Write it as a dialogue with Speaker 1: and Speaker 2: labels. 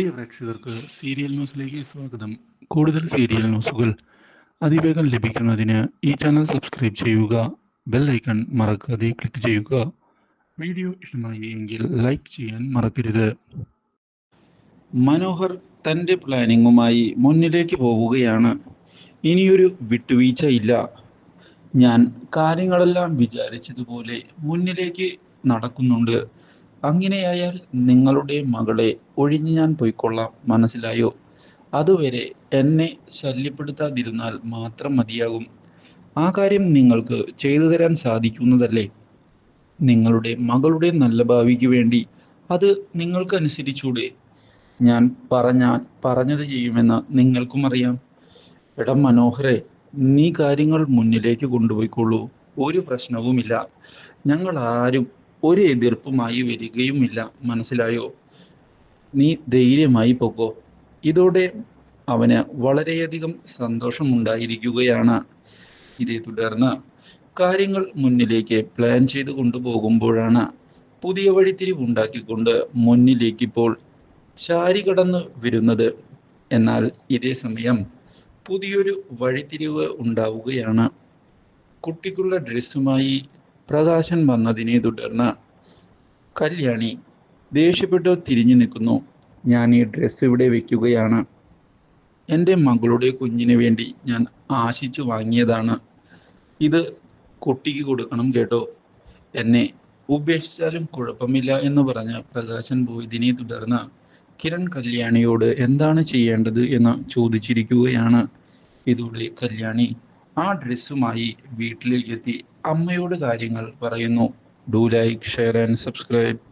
Speaker 1: പ്രിയ പ്രേക്ഷകർക്ക് സീരിയൽ ന്യൂസിലേക്ക് സ്വാഗതം. കൂടുതൽ സീരിയൽ ന്യൂസുകൾ അതിവേഗം ലഭിക്കുന്നതിന് ഈ ചാനൽ സബ്സ്ക്രൈബ് ചെയ്യുക ബെൽ ഐക്കൺ മറക്കാതെ ക്ലിക്ക് ചെയ്യുക. വീഡിയോ ഇഷ്ടമായി എങ്കിൽ ലൈക്ക് ചെയ്യാൻ മറക്കരുത്. മനോഹർ തന്റെ പ്ലാനിങ്ങുമായി മുന്നിലേക്ക് പോവുകയാണ്. ഇനിയൊരു വിട്ടുവീഴ്ച ഇല്ല. ഞാൻ കാര്യങ്ങളെല്ലാം വിചാരിച്ചതുപോലെ മുന്നിലേക്ക് നടക്കുന്നുണ്ട്. അങ്ങനെയായാൽ നിങ്ങളുടെ മകളെ ഒഴിഞ്ഞ് ഞാൻ പോയിക്കൊള്ളാം. മനസ്സിലായോ? അതുവരെ എന്നെ ശല്യപ്പെടുത്താതിരുന്നാൽ മാത്രം മതിയാകും. ആ കാര്യം നിങ്ങൾക്ക് ചെയ്തു തരാൻ സാധിക്കുന്നതല്ലേ? നിങ്ങളുടെ മകളുടെ നല്ല ഭാവിക്ക് വേണ്ടി അത് നിങ്ങൾക്ക് അനുസരിച്ചൂടെ ഞാൻ പറഞ്ഞാൽ പറഞ്ഞത് ചെയ്യുമെന്ന് നിങ്ങൾക്കും അറിയാം. എടം മനോഹരെ നീ കാര്യങ്ങൾ മുന്നിലേക്ക് കൊണ്ടുപോയിക്കൊള്ളൂ. ഒരു പ്രശ്നവുമില്ല. ഞങ്ങൾ ആരും ഒരു എതിർപ്പുമായി വരികയുമില്ല. മനസ്സിലായോ? നീ ധൈര്യമായി പോകോ ഇതോടെ അവന് വളരെയധികം സന്തോഷമുണ്ടായിരിക്കുകയാണ്. ഇതേ തുടർന്ന് കാര്യങ്ങൾ മുന്നിലേക്ക് പ്ലാൻ ചെയ്ത് കൊണ്ടുപോകുമ്പോഴാണ് പുതിയ വഴിത്തിരിവ് ഉണ്ടാക്കിക്കൊണ്ട് മുന്നിലേക്ക് ഇപ്പോൾ ചാരി കടന്ന് വരുന്നത്. എന്നാൽ ഇതേ സമയം പുതിയൊരു വഴിത്തിരിവ് ഉണ്ടാവുകയാണ്. കുട്ടിക്കുള്ള ഡ്രസ്സുമായി പ്രകാശൻ വന്നതിനെ തുടർന്ന് കല്യാണി ദേഷ്യപ്പെട്ട് തിരിഞ്ഞു നിൽക്കുന്നു. ഞാൻ ഈ ഡ്രസ്സ് ഇവിടെ വെക്കുകയാണ്. എന്റെ മകളുടെ കുഞ്ഞിന് വേണ്ടി ഞാൻ ആശിച്ചു വാങ്ങിയതാണ്. ഇത് കുട്ടിക്ക് കൊടുക്കണം കേട്ടോ. എന്നെ ഉപേക്ഷിച്ചാലും കുഴപ്പമില്ല എന്ന് പറഞ്ഞ പ്രകാശൻ പോയതിനെ തുടർന്ന് കിരൺ കല്യാണിയോട് എന്താണ് ചെയ്യേണ്ടത്? എന്ന് ചോദിച്ചിരിക്കുകയാണ്. ഇതോടെ കല്യാണി ആ ഡ്രസ്സുമായി വീട്ടിലേക്ക് എത്തി. അമ്മയോട് കാര്യങ്ങൾ പറയുന്നു. Do like share and subscribe